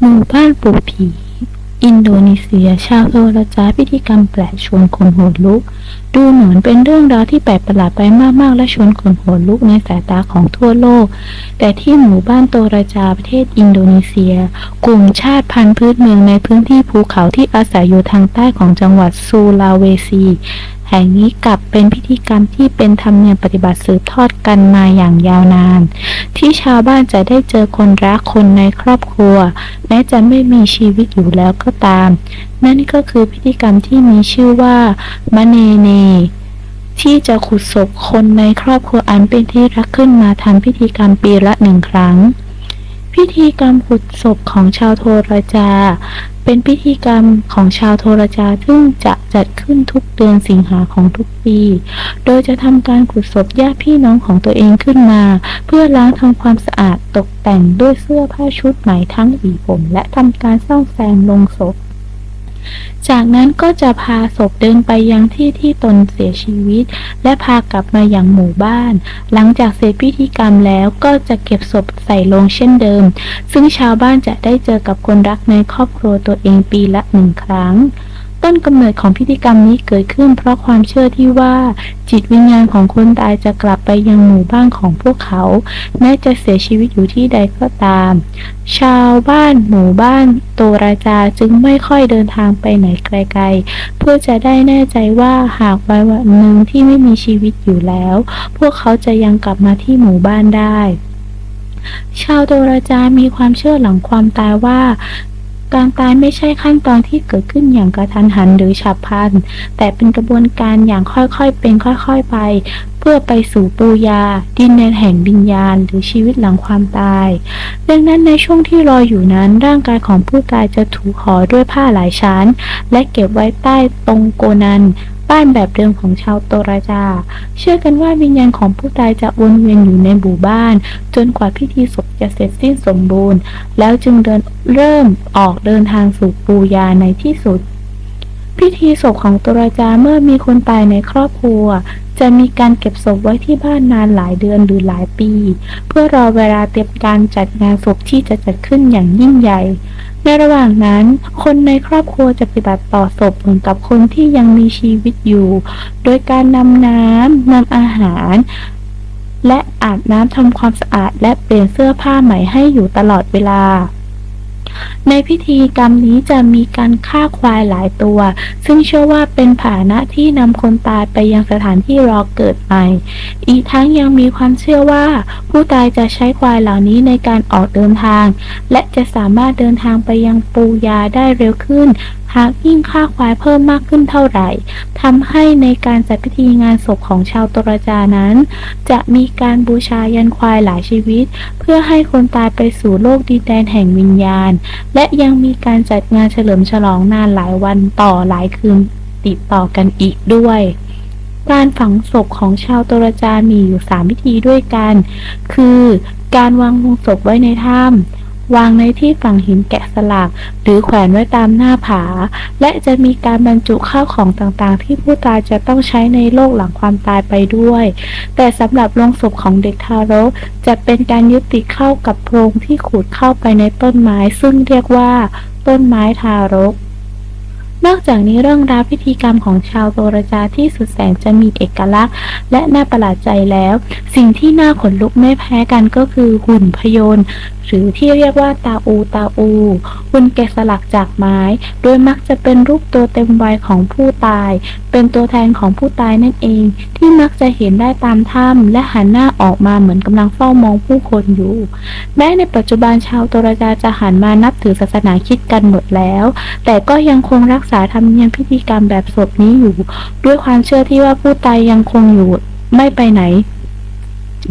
หมู่บ้านปู่ผี อินโดนีเซีย ชาวโทรจาพิธีกรรมแปลกชวนขนหัวลุก ดูเหมือนเป็นเรื่องราวที่แปลกประหลาดไปมากๆ และชวนขนหัวลุกในสายตาของทั่วโลก แต่ที่หมู่บ้านโตราจาประเทศอินโดนีเซีย กลุ่มชาติพันธุ์พื้นเมืองในพื้นที่ภูเขาที่อาศัยอยู่ทางใต้ของจังหวัดซูลาเวซี แห่งนี้กลับเป็นพิธีกรรมที่เป็นธรรมเนียมปฏิบัติสืบทอดกันมาอย่างยาวนาน ที่ชาวบ้านจะได้เจอคนรักคนในครอบครัว แม้จะไม่มีชีวิตอยู่แล้วก็ตาม นั่นก็คือพิธีกรรมที่มีชื่อว่ามะเนเนที่จะขุดศพคนในครอบครัวอันเป็นที่รักขึ้นมาทำพิธีกรรมปีละหนึ่งครั้ง พิธีกรรมขุดศพของชาวโทรจา เป็นพิธีกรรมของชาวโทรจาซึ่งจะจัดขึ้นทุกเดือนสิงหาของทุกปี โดยจะทำการขุดศพญาติพี่น้องของตัวเองขึ้นมา เพื่อล้างทำความสะอาดตกแต่งด้วยเสื้อผ้าชุดใหม่ทั้งหวีผม และทำการซ่อมแซมลงศพ จากนั้นก็จะพาศพเดินไปยังที่ที่ตนเสียชีวิต และพากลับมาอย่างหมู่บ้าน หลังจากเสร็จพิธีกรรมแล้วก็จะเก็บศพใส่ลงเช่นเดิม ซึ่งชาวบ้านจะได้เจอกับคนรักในครอบครัวตัวเองปีละหนึ่งครั้ง ต้นกำเนิดของพิธีกรรมนี้เกิดขึ้น เพราะความเชื่อที่ว่า จิตวิญญาณของคนตายจะกลับไปยังหมู่บ้านของพวกเขา แม้จะเสียชีวิตอยู่ที่ใดก็ตาม ชาวบ้านหมู่บ้านโตราจาจึงไม่ค่อยเดินทางไปไหนไกลๆ เพื่อจะได้แน่ใจว่าหากวันวันหนึ่งที่ไม่มีชีวิตอยู่แล้ว พวกเขาจะยังกลับมาที่หมู่บ้านได้ชาวโตราจามีความเชื่อหลังความตายว่า การตายไม่ใช่ขั้นตอนที่เกิดขึ้นอย่างกระทันหันหรือฉับพลัน แต่เป็นกระบวนการอย่างค่อยๆเป็นค่อยๆไป เพื่อไปสู่ปูยา ดินแดนแห่งวิญญาณ หรือชีวิตหลังความตาย ดังนั้นในช่วงที่รออยู่นั้นร่างกายของผู้ตายจะถูกห่อด้วยผ้าหลายชั้น และเก็บไว้ใต้ตรงโกนัน บ้านแบบเดิมของชาวโตราจา เชื่อกันว่าวิญญาณของผู้ตายจะวนเวียนอยู่ในหมู่บ้าน จนกว่าพิธีศพจะเสร็จสิ้นสมบูรณ์ แล้วจึงเดินเริ่มออกเดินทางสู่ปูยาในที่สุด พิธีศพของโตราจาเมื่อมีคนตายในครอบครัว จะมีการเก็บศพไว้ที่บ้านนานหลายเดือนหรือหลายปี เพื่อรอเวลาเตรียมการจัดงานศพที่จะจัดขึ้นอย่างยิ่งใหญ่ ในระหว่างนั้น คนในครอบครัวจะปฏิบัติต่อศพเหมือนกับคนที่ยังมีชีวิตอยู่ โดยการนำน้ำนำอาหาร และอาบน้ำทำความสะอาดและเปลี่ยนเสื้อผ้าใหม่ให้อยู่ตลอดเวลา ในพิธีกรรมนี้จะมีการฆ่าควายหลายตัว ซึ่งเชื่อว่าเป็นผาหนะที่นำคนตายไปยังสถานที่รอเกิดใหม่ อีกทั้งยังมีความเชื่อว่า ผู้ตายจะใช้ควายเหล่านี้ในการออกเดินทาง และจะสามารถเดินทางไปยังปูยาได้เร็วขึ้นากยิ่งค่าควายเพิ่มมากขึ้นเท่าไหร่ทำให้ในการจัดพิธีงานศพของชาวตรจานั้น จะมีการบูชายันควายหลายชีวิต เพื่อให้คนตายไปสู่โลกดินแดนแห่งวิญญาณ และยังมีการจัดงานเฉลิมฉลองนานหลายวันต่อหลายคืนติดต่อกันอีกด้วยการฝังศพของชาวตรจามีอยู่สามวิธีด้วยกัน คือ การวางลงศพไว้ในถ้ำ วางในที่ฝังหินแกะสลัก หรือแขวนไว้ตามหน้าผา และจะมีการบรรจุข้าวของต่างๆ ที่ผู้ตายจะต้องใช้ในโลกหลังความตายไปด้วย แต่สำหรับโลงศพของเด็กทารกจะเป็นการยึดติดเข้ากับโพรงที่ขูดเข้าไปในต้นไม้ ซึ่งเรียกว่า ต้นไม้ทารก นอกจากนี้เรื่องราวพิธีกรรมของชาวโตรจาที่สุดแสนจะมีเอกลักษณ์ และน่าประหลาดใจแล้ว สิ่งที่น่าขนลุกไม่แพ้กันก็คือหุ่นพยนต์หรือที่เรียกว่าตาอูตาอูหุ่นแกะสลักจากไม้ โดยมักจะเป็นรูปตัวเต็มวัยของผู้ตาย เป็นตัวแทนของผู้ตายนั่นเอง ที่มักจะเห็นได้ตามถ้ำและหันหน้าออกมาเหมือนกำลังเฝ้ามองผู้คนอยู่ แม้ในปัจจุบันชาวโตรจาจะหันมานับถือศาสนาคิดกันหมดแล้ว แต่ก็ยังคงรักษาธรรมเนียมพิธีกรรมแบบศพนี้อยู่ ด้วยความเชื่อที่ว่าผู้ตายยังคงอยู่ไม่ไปไหน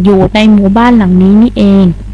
อยู่ในหมู่บ้านหลังนี้นี่เอง